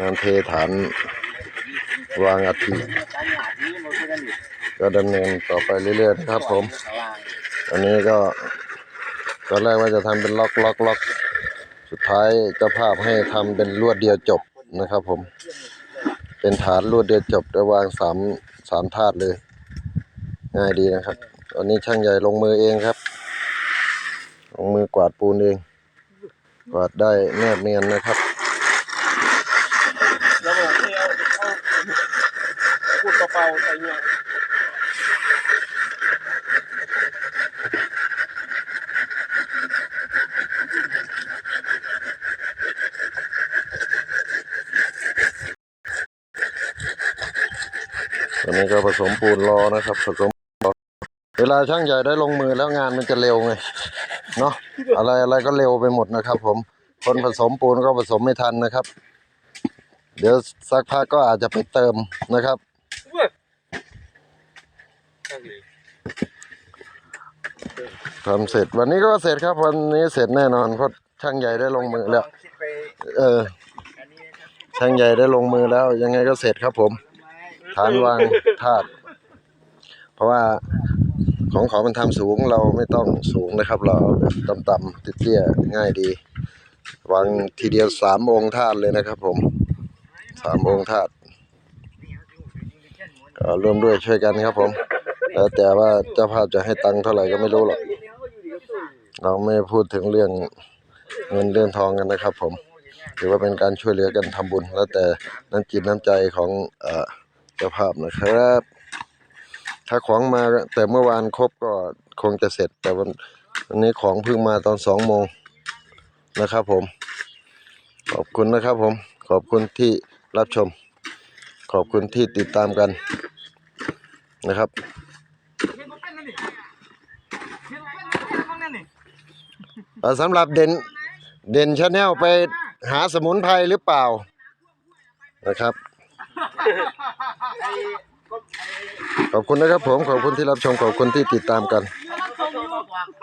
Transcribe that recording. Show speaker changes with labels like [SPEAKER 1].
[SPEAKER 1] งานเทฐานวางอาทิก็ดำเนินต่อไปเรื่อยๆนะครับ ผมอันนี้ก็ตอนแรกว่าจะทำเป็นล็อกล็อกล็อกสุดท้ายเจ้าภาพให้ทำเป็นลวดเดียวจบนะครับ ผม เป็นฐานลวดเดียวจบแล้ววางสามสามธาตุเลย ง่ายดีนะครับตอนนี้ช่างใหญ่ลงมือเองครับ ลงมือกวาดปูนเอง กวาดได้แนบเนียนนะครับ
[SPEAKER 2] แล้วบอกให้เอาเอาาใส่เนี่ย
[SPEAKER 1] ตอนนี้ก็ผสมปูนรอนะครับผสมเวลาช่างใหญ่ได้ลงมือแล้วงานมันจะเร็วไงเนาะอะไรอะไรก็เร็วไปหมดนะครับ ผมคนผสมปูนก็ผสมไม่ทันนะครับ เดี๋ยวสักพักก็อาจจะไปเติมนะครับ ทำเสร็จวันนี้ก็เสร็จครับ วันนี้เสร็จแน่นอนเพราะช่างใหญ่ได้ลงมือแล้ว เออ ช่างใหญ่ได้ลงมือแล้ว ยังไงก็เสร็จครับ ผม ฐานวางธาตุเพราะว่าของเขามันทำสูงเราไม่ต้องสูงนะครับ เราเอาแบบต่ำๆเตี้ยง่ายดีวางทีเดียวสามองค์ธาตุเลยนะครับ ผมสามองค์ธาตุก็ร่วมด้วยช่วยกันครับผม แล้วแต่ว่าเจ้าภาพจะให้ตังค์เท่าไหร่ก็ไม่รู้หรอก เราไม่พูดถึงเรื่องเงินเรื่องทองกันนะครับ ผม ถือว่าเป็นการช่วยเหลือกันทำบุญ แล้วแต่น้ำจิตน้ำใจของเอ่อเจ้าภาพนะครับ ถ้าของมาแต่เมื่อวานครบก็คงจะเสร็จ แต่วันวันนี้ของเพิ่งมาตอนสองโมงนะครับ ผม ขอบคุณนะครับ ผม ขอบคุณที่รับชม ขอบคุณที่ติดตามกันนะครับ เอ่อสำหรับเด่นเด่นชาแนลไปหาสมุนไพรหรือเปล่านะครับ ขอบคุณนะครับผมขอบคุณที่รับชมขอบคุณที่ติดตามกัน